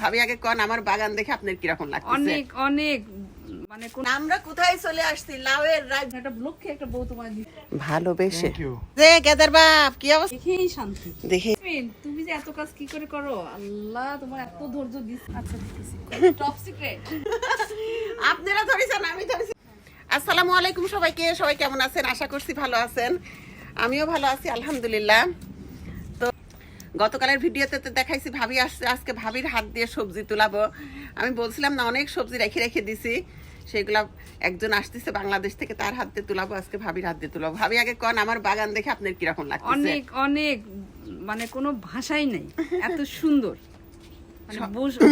ভাবি আগে কন আমার বাগান দেখে আপনার কীরকম লাগছে অনেক অনেক মানে কোন আমরা কোথায় চলে আসছি? লাউয়ের রাজ একটা লক্ষ্যে একটা বউ তোমার। ভালোবেসে। যে গেদার বাপ কি অবস্থা? দেখেই শান্তি। দেখে তুমি যে এত কাজ কি করে করো? আল্লাহ তোমার এত ধৈর্য দিস আচ্ছা টপ সিক্রেট আপনারা ধরেছেন আমি ধরেছি। আসসালামু আলাইকুম সবাইকে। সবাই কেমন আছেন? আশা করছি ভালো আছেন। আমিও ভালো আছি আলহামদুলিল্লাহ। গতকালের ভিডিওতে তো দেখাইছি ভাবি আসছে আজকে ভাবির হাত দিয়ে সবজি তুলাবো। আমি বলছিলাম না অনেক সবজি রেখে রেখে দিছি। সেগুলা একজন আসতেছে বাংলাদেশ থেকে তার হাত দিয়ে তুলাবো আজকে ভাবির হাত দিয়ে তুলাবো। ভাবি আগে কন আমার বাগান দেখে আপনার কীরকম লাগছে অনেক অনেক মানে কোনো ভাষাই নেই এত সুন্দর। মানে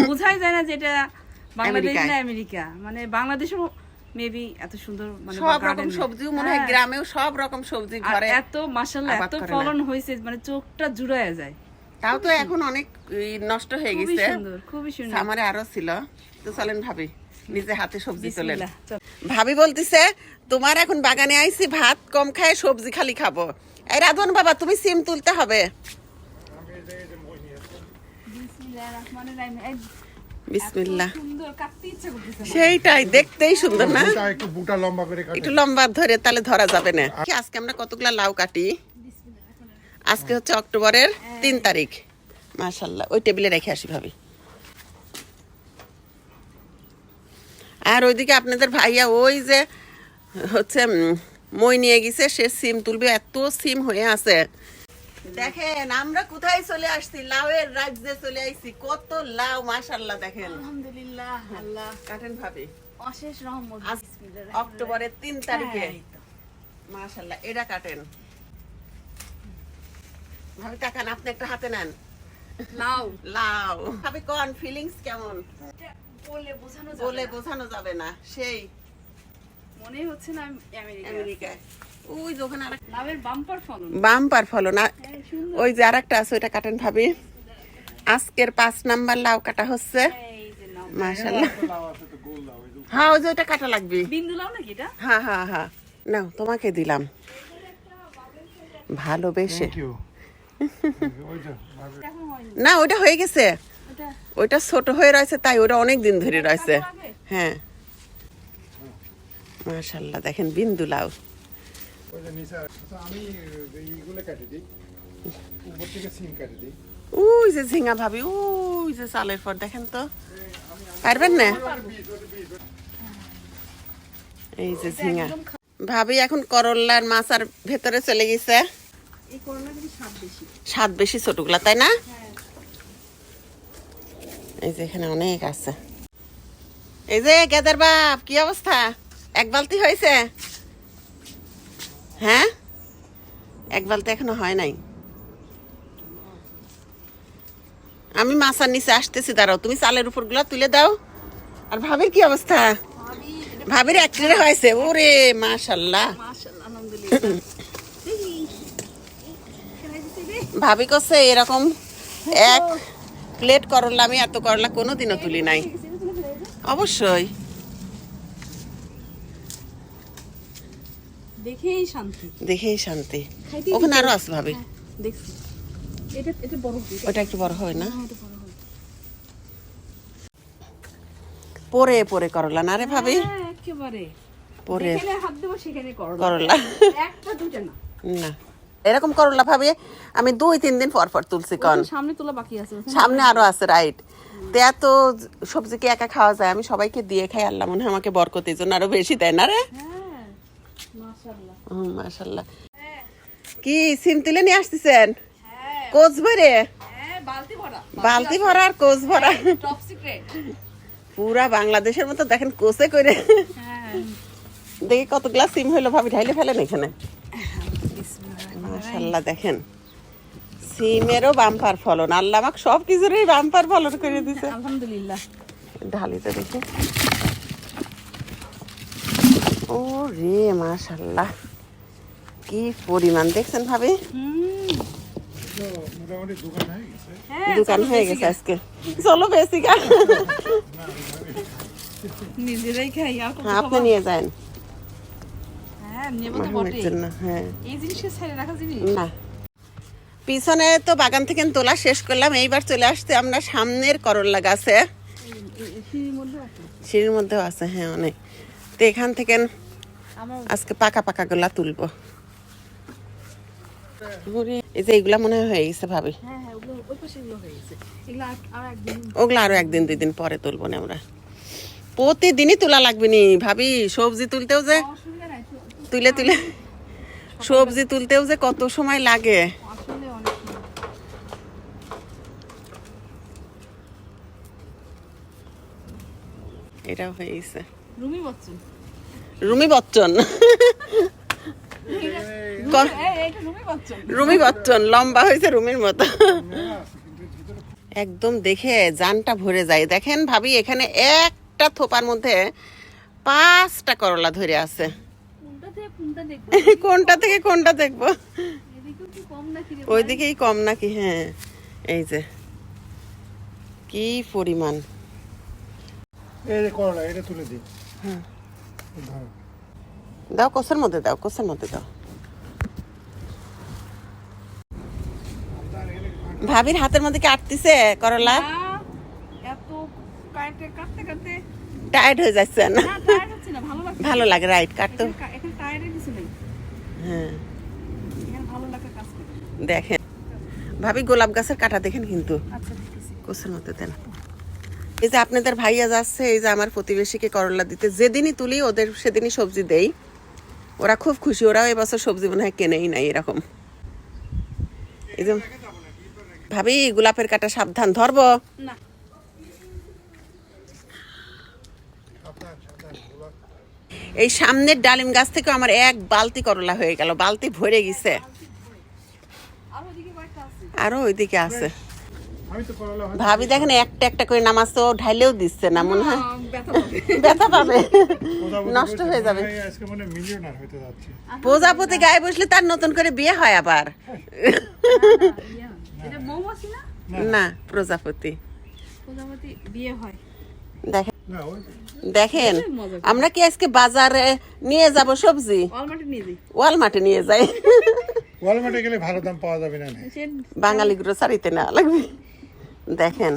বোঝাই যায় না যেটা বাংলাদেশ না আমেরিকা। মানে বাংলাদেশও মেবি এত সুন্দর মানে সব রকম। সবজিও মনে হয় হ্যাঁ। গ্রামেও সব রকম সবজি ঘরে। এত আবাদ এত ফলন হয়েছে মানে চোখটা জুড়ায় যায়। তাও তো এখন অনেক নষ্ট হয়ে গেছে। খুবই সুন্দর। আমারে আরও ছিল। তো চলেন ভাবি নিজে হাতে সবজি তোলেন। ভাবি বলতিছে তোমার এখন বাগানে আইছি ভাত কম খায় সবজি খালি খাব। এই রাধন বাবা তুমি সিম তুলতে হবে। বিসমিল্লাহ রহমানির রহিম। এই বিসমিল্লাহ। এত সুন্দর কাটতে ইচ্ছা করতেছে না। সেইটাই দেখতেই সুন্দর না? একটু বুটা লম্বা করে একটু লম্বা ধরে তাহলে ধরা যাবে না। আজকে আমরা কতগুলা লাউ কাটি? আজকে হচ্ছে অক্টোবরের তিন তারিখ। মাশাল্লাহ ওই টেবিলে রেখে আসি ভাবি। আর ওইদিকে আপনাদের ভাইয়া ওই যে হচ্ছে মই নিয়ে গেছে সে সিম তুলবে এত সিম হয়ে আছে। দেখেন আমরা কোথায় চলে আসছি? লাউয়ের রাজ্যে চলে আসছি কত লাউ মাশাল্লাহ দেখেন। আলহামদুলিল্লাহ আল্লাহ। কাটেন ভাবি। অশেষ রহমত। অক্টোবরের তিন তারিখে। হ্যাঁ, মাশাল্লাহ এটা কাটেন। ভাবি টাকান আপনি একটা হাতে নেন। লাউ লাউ ভাবি কোন ফিলিংস কেমন? বলে বোঝানো যাবে বলে না। বোঝানো যাবে না সেই। মনে হচ্ছে না আমি আমেরিকা আমেরিকায়। ওই যে ওখানে আরেক লাভের বাম্পার ফলন। বাম্পার ফলো না হ্যাঁ, ওই যে আরেকটা আছে ওইটা কাটেন ভাবি। আজকের পাঁচ নাম্বার লাউ কাটা হচ্ছে। এই যে মাশাল্লাহ লাউ আছে তো গোল লাউ এই যে হ্যাঁ ওই যে ওইটা কাটা লাগবে। বিন্দু লাউ নাকি এটা? হ্যাঁ হ্যাঁ হ্যাঁ। নাও তোমাকে দিলাম। ভালোবেসে। না ওইটা হয়ে গেছে। ওইটা? ছোট হয়ে রয়েছে তাই ওটা অনেক দিন ধরে রয়েছে। হ্যাঁ। মাশাল্লাহ দেখেন বিন্দু লাউ। ওই যে নিচে আচ্ছা আমি এইগুলো কেটে দিই। উপর থেকে সিম কেটে দিই। ওই যে ঝিঙা ভাবি ওই যে চালের পর দেখেন তো। পারবেন না? এই যে ঝিঙা। ভাবি এখন করল্লার মাছার ভেতরে চলে গেছে। স্বাদ বেশি। ছোটগুলা তাই না? হ্যাঁ। এই যে এখানে অনেক আছে। এই যে গেদার বাপ কি অবস্থা? এক বালতি হয়েছে? হ্যাঁ? এক বালতি এখনও হয় নাই। আমি মাছার নিচে আসতেছি দাঁড়াও তুমি চালের উপরগুলা তুলে দাও। আর ভাবির কি অবস্থা? ভাবির এক হয়েছে ওরে মাশাল্লাহ মাশাআল্লাহ আলহামদুলিল্লাহ দেখি খেলাই দিছি রে ভাবি করছে এরকম এক প্লেট করলা আমি এত করলা কোনোদিনও তুলি নাই। অবশ্যই। দেখেই শান্তি। দেখেই শান্তি। ওখানে আরও আছে ভাবি। দিই ওটা একটু বড় হবে না? হ্যাঁ। পরে পরে করলা না রে ভাবি? হ্যাঁ, একেবারে। পরে করলা। একটা দুইটা না। না। এরকম করলা ভাবে আমি দুই তিন দিন পর পর তুলছি কন। সামনে তোলা বাকি আছে সামনে আরও আছে রাইট তো এত সবজি কি একা খাওয়া যায়? আমি সবাইকে দিয়ে খাই আল্লাহ মনে হয় আমাকে বরকত এই জন্য আরও বেশি দেয় না রে? হ্যাঁ মাশাল্লাহ কি সিম তুলে নিয়ে আসতেছেন? হ্যাঁ। কোচ ভরে? হ্যাঁ বালতি ভরা আর কোচ ভরা। পুরা বাংলাদেশের মতো দেখেন কোচে করে। দেখি কত গ্লাস সিম হইল ভাবি ঢাইলে ফেলেন এখানে। মাশাল্লাহ দেখেন। সিমেরও বাম্পার ফলন। আল্লাহ আমাকে সব কিছুরই বাম্পার ফলন করে দিছে। আলহামদুলিল্লাহ। ঢালিতে দেখি। ও রে মাশাল্লাহ কি পরিমাণ দেখছেন ভাবি? দোকান হয়ে গেছে হ্যাঁ দোকান হয়ে গেছে আজকে। চলো বেশি নিজেরাই খাই আপনি নিয়ে যান। পিছনে তো বাগান থেকে তোলা শেষ করলাম এইবার চলে আসতে আমরা সামনের করল্লা গাছে। সিঁড়ির মধ্যে আছে মধ্যেও আছে হ্যাঁ অনেক। তো এখান থেকে আজকে পাকা পাকা গুলা তুলবো। এই যে এইগুলা মনে হয়ে গেছে ভাবি। হ্যাঁ হ্যাঁ ওগুলো এগুলো হয়ে এগুলো আর একদিন দুই দিন পরে তুলবো না আমরা। প্রতিদিনই তোলা লাগবে নি ভাবি। সবজি তুলতেও যে তুলে তুলে সবজি তুলতেও যে কত সময় লাগে। আসলে অনেক সুন্দর। এটাও হয়ে গেছে রুমি বচ্চন। রুমি বচ্চন। রুমি বচ্চন লম্বা হয়েছে রুমির মতো। একদম দেখে জানটা ভরে যায়। দেখেন ভাবি এখানে একটা থোপার মধ্যে পাঁচটা করলা ধরে আছে। কোনটা থেকে কোনটা দেখব? ওইদিকেই কম নাকি হ্যাঁ। এই যে কি পরিমাণ। এই যে করলা এটা তুলে দিই হুম। ধরো। দাও কোষের মধ্যে দাও কোষের মধ্যে দাও। ভাবির হাতের মধ্যে কি আটতিছে করলা? টায়ার্ড হয়ে যাচ্ছে না। ভালো লাগে রাইট কাটতে এখানে কা- এখানে টায়ারের কিছু নেই হ্যাঁ। দেখেন। ভাবি গোলাপ গাছের কাটা দেখেন কিন্তু। আচ্ছা কোষের মধ্যে দেন। এই যে আপনাদের ভাইয়া যাচ্ছে এই যে আমার প্রতিবেশীকে করলা দিতে। যেদিনই তুলি ওদের সেদিনই সবজি দেই। ওরা খুব খুশি ওরাও এবছর সবজি মনে হয় কেনেই নাই এরকম। এই যে ভাবি গোলাপের কাটা সাবধান ধরবো? না সাবধান, সাবধান, গোলা। এই সামনের ডালিম গাছ থেকে আমার এক বালতি করলা হয়ে গেল বালতি ভরে গেছে। আর ওইদিকে আছে। আমি তো করলা ভাবি দেখেন একটা একটা করে নামাজ তো ঢাইলেও দিচ্ছে না মনে হয় ব্যথা পাবে। ব্যথা পাবে। প্রজাপতি নষ্ট হয়ে যাবে। আজকে মিলিয়নার হতে যাচ্ছে। প্রজাপতি গায়ে বসলে তার নতুন করে বিয়ে হয় আবার। না। না প্রজাপতি। প্রজাপতি বিয়ে হয়। দেখেন দেখেন আমরা কি আজকে বাজারে নিয়ে যাব সবজি? ওয়ালমার্টে নিয়ে যাই। ওয়ালমার্টে গেলে ভালো দাম পাওয়া যাবে না বাঙালি গ্রোসারিতে না লাগবে। দেখেন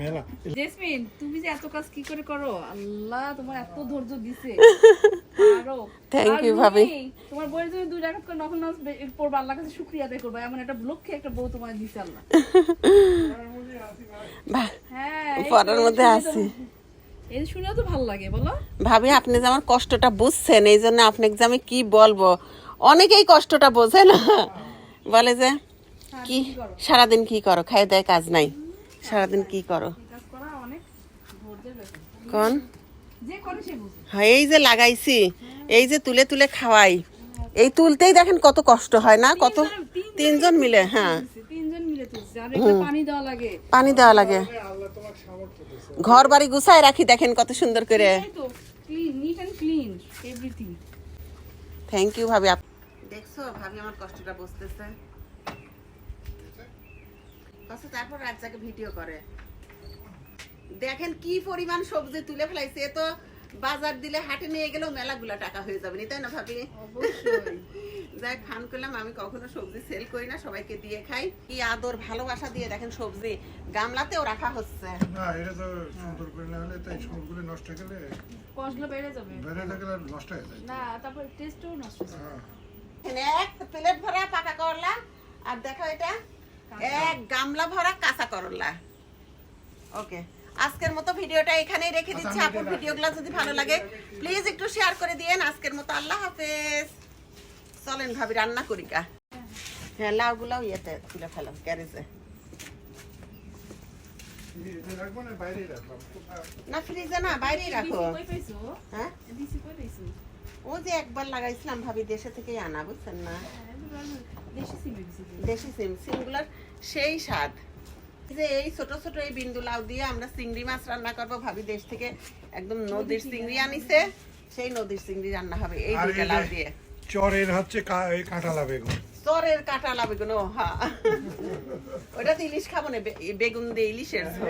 মেলা। জেসমিন তুমি যে এত কাজ কি করে করো? আল্লাহ তোমার এত ধৈর্য দিছে। আরও you, রুমি, ভাবি। তোমার বইয়ের দুই করে পড়বা আল্লাহ কাছে শুক্রিয়া আদায় করবা। এমন একটা লক্ষ্যে একটা বউ তোমার দিছে আল্লাহ। হ্যাঁ পড়ার মধ্যে আছি। এই শুনেও তো ভালো লাগে বলো। ভাবি আপনি যে আমার কষ্টটা বুঝছেন এই জন্য আপনাকে যে আমি কি বলব? অনেকেই কষ্টটা বোঝে না। বলে যে কি সারাদিন কি করো? খাই দেয় কাজ নাই। সারাদিন কি করো? কোন? হ্যাঁ এই যে লাগাইছি এই যে তুলে তুলে খাওয়াই এই তুলতেই দেখেন কত কষ্ট হয় না? কত তিনজন মিলে হ্যাঁ। তিনজন মিলে তুলছে। আর একটা পানি দেওয়া লাগে। পানি দেওয়া লাগে। আল্লাহ তোমাকে সামর্থ্য দিয়েছে ঘর বাড়ি গুছায় রাখি দেখেন কত সুন্দর করে। এই তো clean neat and clean everything thank you ভাবি আপ- দেখছ ভাবি আমার কষ্টটা বুঝতেছে। কষ্ট তারপর রাত ভিডিও করে। দেখেন কি পরিমাণ সবজি তুলে ফেলাইছে। এ তো বাজার দিলে হাটে নিয়ে গেলেও মেলাগুলা টাকা হয়ে যাবে তাই না ভাবি? যাই ফান করলাম আমি কখনো সবজি সেল করি না সবাইকে দিয়ে খাই। কি আদর ভালোবাসা দিয়ে দেখেন সবজি গামলাতেও রাখা হচ্ছে। না এটা তো সুন্দর করে না হলে তাই সবগুলো নষ্ট হয়ে গেলে কষ্টগুলো বেড়ে যাবে। বেড়ে আর নষ্ট হয়ে যায়। না তারপর টেস্টও নষ্ট হবে হ্যাঁ। এক প্লেট ভরা পাকা করলা আর দেখো এটা। এক গামলা ভরা কাঁচা করলা। ওকে আজকের মতো ভিডিওটা এখানেই রেখে দিচ্ছি। আপুর ভিডিওগুলো যদি ভালো লাগে প্লিজ একটু শেয়ার করে দিয়েন। আজকের মতো আল্লাহ হাফেজ। চলেন ভাবি রান্না করি কা হ্যাঁ লাউগুলাও ইয়েতে তুলে ফেলাম রাখব না ফ্রিজে না বাইরেই রাখো। দিছি কই পাইছো? হ্যাঁ? দিছি কই পাইছো? ও যে একবার লাগাইছিলাম ভাবি দেশে থেকেই আনা বুঝছেন না? দেশি সিমে সিমগুলোর সেই স্বাদ। যে এই ছোট ছোট এই বিন্দু লাউ দিয়ে আমরা চিংড়ি মাছ রান্না করব ভাবি দেশ থেকে একদম নদীর চিংড়ি আনিছে সেই নদীর চিংড়ি রান্না হবে এই এই লাউ দিয়ে। চরের হচ্ছে কা- এই কাঁঠালা বেগুন। চরের কাঁটা লাউ বেগুন হ্যাঁ ওটা তো ইলিশ খাব না বে- বেগুন দিয়ে ইলিশের ঝোল।